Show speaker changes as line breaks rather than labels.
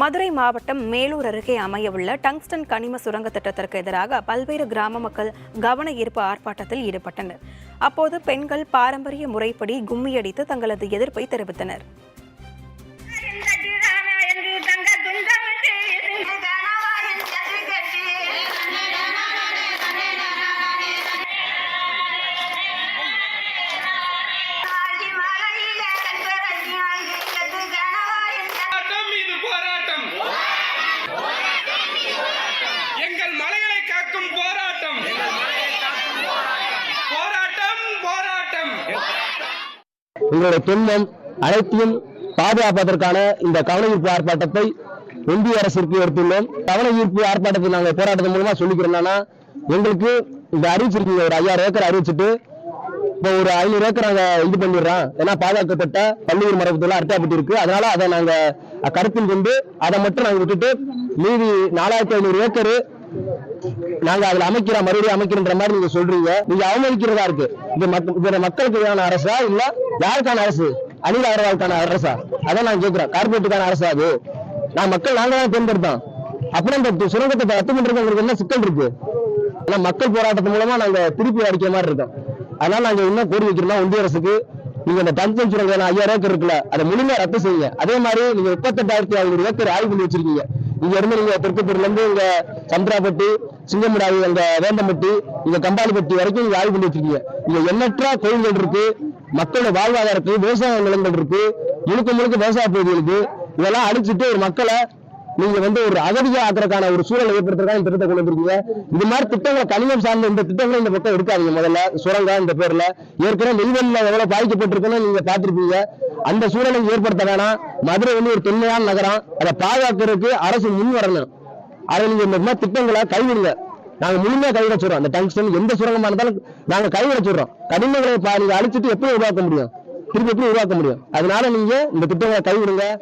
மதுரை மாவட்டம் மேலூர் அருகே அமையவுள்ள டங்ஸ்டன் கனிம சுரங்க திட்டத்திற்கு எதிராக பல்வேறு கிராம மக்கள் கவன ஈர்ப்பு ஆர்ப்பாட்டத்தில் ஈடுபட்டனர். அப்போது பெண்கள் பாரம்பரிய முறைப்படி கும்மியடித்து தங்களது எதிர்ப்பை தெரிவித்தனர்.
உங்களுடைய துன்பம் அனைத்தையும் பாதுகாப்பதற்கான இந்த கவன ஈர்ப்பு ஆர்ப்பாட்டத்தை இந்திய அரசிற்கு எடுத்துள்ளோம். கவன ஈர்ப்பு ஆர்ப்பாட்டத்தை நாங்கள் போராட்டத்தின் மூலமா சொல்லிக்கிறோம்னா எங்களுக்கு இந்த அறிவிச்சிருக்கீங்க ஒரு ஐயாயிரம் ஏக்கர் அறிவிச்சிட்டு இப்போ ஒரு ஐநூறு ஏக்கர் நாங்கள் இது பண்ணிடுறோம். ஏன்னா பாதுகாக்கப்பட்ட பள்ளியூர் மரபுல அர்த்தாப்பட்டு இருக்கு அதனால அதை நாங்கள் கருத்தில் கொண்டு அதை மட்டும் நாங்கள் விட்டுட்டு மீதி நாலாயிரத்தி ஐநூறு ஏக்கர் நாங்க அதுல அமைக்கிறோம் மறுபடியும் அமைக்கின்ற மாதிரி நீங்க சொல்றீங்க. நீங்க அவமதிக்கிறதா இருக்கு? இது மக்களுக்கு வேணான அரசா இல்ல யாருக்கான அரசு? அனில் அகர்வாலுக்கான அரசா? அதான் நான் கேட்கிறேன் கார்பரேட்டுக்கான அரசா அது? நான் மக்கள் நாங்க தான் தேர்ந்தெடுத்தோம். அப்புறம் இந்த சுரங்கத்தை ரத்து பண்றது உங்களுக்கு என்ன சிக்கல் இருக்கு? ஆனா மக்கள் போராட்டத்து மூலமா நாங்க திருப்பி அடிக்கிற மாதிரி இருக்கோம். அதனால நாங்க என்ன கோரி வைக்கிறோம்னா ஒன்றிய அரசுக்கு நீங்க இந்த டங்ஸ்டன் சுரங்க ஐயாயிரம் ஏக்கர் இருக்குல்ல அதை முழுமையா ரத்து செய்யுங்க. அதே மாதிரி நீங்க முப்பத்தெட்டாயிரத்தி ஐநூறு ஏக்கர் ஆய்வு பண்ணி வச்சிருக்கீங்க. இங்க இருந்து நீங்க திருப்பத்தூர்ல இருந்து இங்க சந்திராப்பட்டி சிங்கமுடாவி அங்க வேந்தம்பட்டி இங்க கம்பாலிப்பட்டி வரைக்கும் நீங்க ஆய்வு பண்ணி வச்சிருக்கீங்க இங்க எண்ணற்ற கோயில்கள் இருக்கு மக்களோட வாழ்வாதாரத்துக்கு விவசாய நிலங்கள் இருக்கு முழுக்க முழுக்க விவசாய பகுதிகளுக்கு இதெல்லாம் அழிச்சிட்டு ஒரு மக்களை நீங்க வந்து ஒரு அகதியா ஆக்குறதுக்கான ஒரு சூழலை ஏற்படுத்துறதுக்கான இந்த திட்டத்தை கொண்டு வந்திருக்கீங்க. இந்த மாதிரி திட்டங்களை கனிமம் சார்ந்த இந்த திட்டங்களை இந்த பக்கம் எடுக்காதீங்க முதல்ல. சுரங்கம் இந்த பேர்ல. ஏற்கனவே நெல்வெல்ல எவ்வளவு பாதிக்கப்பட்டிருக்குன்னு நீங்க பாத்திருப்பீங்க அந்த சூழலை ஏற்படுத்த வேணாம். மதுரை வந்து ஒரு தொன்மையான நகரம். அதை பாதுகாக்கிறதுக்கு அரசு முன் வரணும். அதை நீங்க இந்த திட்டங்களை கைவிடுங்க. நாங்க முழுமையா கைவிட சொல்றோம். அந்த டங்ஸ்டன் எந்த சுரங்கமா இருந்தாலும் நாங்க கைவிட சொல்றோம். கடிமங்களை பா- அழிச்சிட்டு எப்படி உருவாக்க முடியும்? திருப்பி எப்படி உருவாக்க முடியும்? அதனால நீங்க இந்த திட்டங்களை கைவிடுங்க.